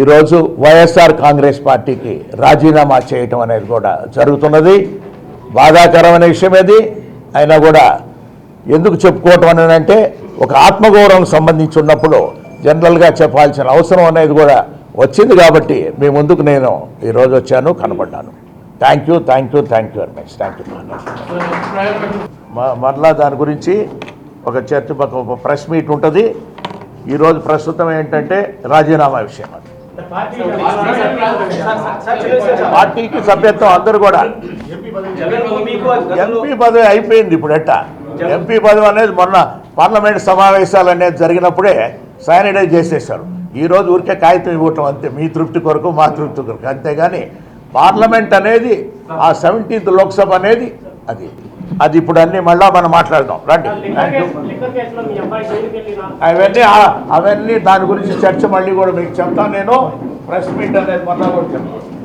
ఈరోజు వైఎస్ఆర్ కాంగ్రెస్ పార్టీకి రాజీనామా చేయటం అనేది కూడా జరుగుతున్నది. బాధాకరమైన విషయం ఇది అయినా కూడా ఎందుకు చెప్పుకోవటం అనేది అంటే ఒక ఆత్మగౌరవం సంబంధించి ఉన్నప్పుడు జనరల్గా చెప్పాల్సిన అవసరం అనేది కూడా వచ్చింది కాబట్టి మీ ముందుకు నేను ఈరోజు వచ్చాను కనబడ్డాను. Thank you thank you thank you very much. Thank you. మరలా దాని గురించి ఒక చర్చ ఒక ప్రెస్ మీట్ ఉంటుంది. ఈరోజు ప్రస్తుతం ఏంటంటే రాజీనామా విషయం అది. పార్టీకి సభ్యత్వం అందరూ కూడా. ఎంపీ పదవి అయిపోయింది ఇప్పుడు ఎట్ట? ఎంపీ పదవి అనేది మొన్న పార్లమెంట్ సమావేశాలు అనేది జరిగినప్పుడే శానిటైజ్ చేసేసారు ఈ రోజు ఊరికే కాగితం ఇవ్వటం అంతే. మీ తృప్తి కొరకు మా తృప్తి కొరకు. అంతేగాని పార్లమెంట్ అనేది ఆ సెవెంటీన్త్ లోక్సభ అనేది అది. అది ఇప్పుడు అన్ని మళ్ళా మనం మాట్లాడదాం. రండి. అవన్నీ అవన్నీ దాని గురించి చర్చ మళ్ళీ కూడా మీకు చెప్తాను నేను. ప్రెస్ మీట్ అనేది మళ్ళా కూడా చెప్తాను